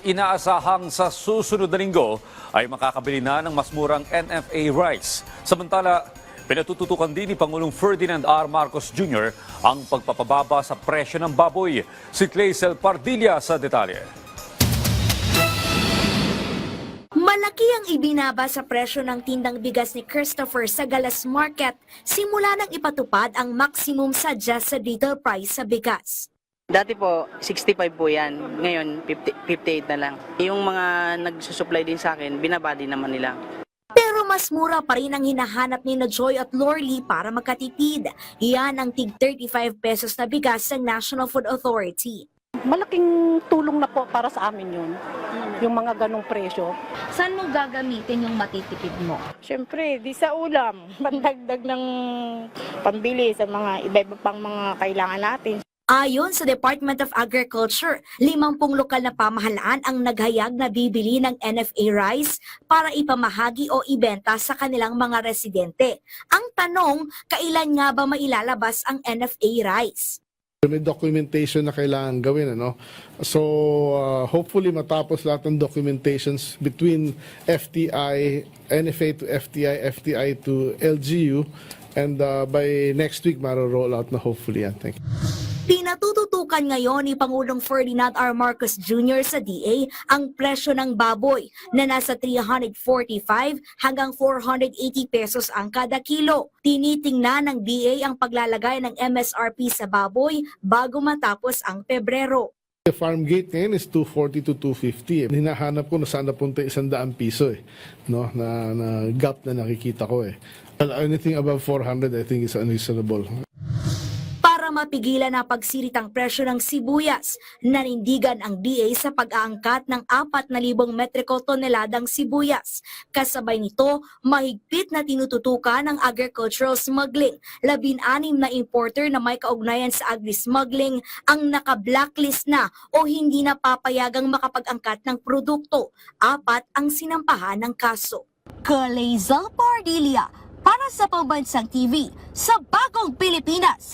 inaasahang sa susunod na linggo ay makakabili na ng mas murang NFA rice. Samantala, pinatututukan din ni Pangulong Ferdinand R. Marcos Jr. ang pagpapababa sa presyo ng baboy. Si Claysel Pardilla sa detalye. Malaki ang ibinaba sa presyo ng tindang bigas ni Christopher sa Galas Market simula nang ipatupad ang maximum sadya sa retail price sa bigas. Dati po, 65 po yan. Ngayon, 50, 58 na lang. Yung mga nagsusupply din sa akin, binabadi naman nila. Pero mas mura pa rin ang hinahanap ni na Joy at Lorly para makatipid. Yan ang tig 35 pesos na bigas sa National Food Authority. malaking tulong na po para sa amin yun, yung mga ganong presyo. Saan mo gagamitin yung matitipid mo? Siyempre, di sa ulam, pandagdag ng pambili sa mga iba-iba pang mga kailangan natin. Ayon sa Department of Agriculture, limampung lokal na pamahalaan ang naghayag na bibili ng NFA rice para ipamahagi o ibenta sa kanilang mga residente. Ang tanong, kailan nga ba mailalabas ang NFA rice? May documentation na kailangan gawin, ano? So, uh, hopefully matapos lahat ng documentations between FTI, NFA to FTI, FTI to LGU, and uh, by next week, maro-roll out na hopefully yan. Thank you. Pinatututukan ngayon ni Pangulong Ferdinand R. Marcos Jr. sa DA ang presyo ng baboy na nasa 345 hanggang 480 pesos ang kada kilo. Tinitingnan ng DA ang paglalagay ng MSRP sa baboy bago matapos ang Pebrero. The farm gate ngayon is 240 to 250. Eh. Hinahanap ko na saan napunta isang daang piso eh. No? Na, na gap na nakikita ko eh. And anything above 400 I think is unreasonable. Mapigilan na pagsiritang presyo ng sibuyas, nanindigan ang DA sa pag-aangkat ng 4,000 metriko toneladang sibuyas. Kasabay nito, mahigpit na tinututukan ng agricultural smuggling. Labin-anim na importer na may kaugnayan sa agri-smuggling ang naka-blacklist na o hindi na papayagang makapag-angkat ng produkto. Apat ang sinampahan ng kaso. Kaleza Pardilia para sa Pambansang TV sa Bagong Pilipinas.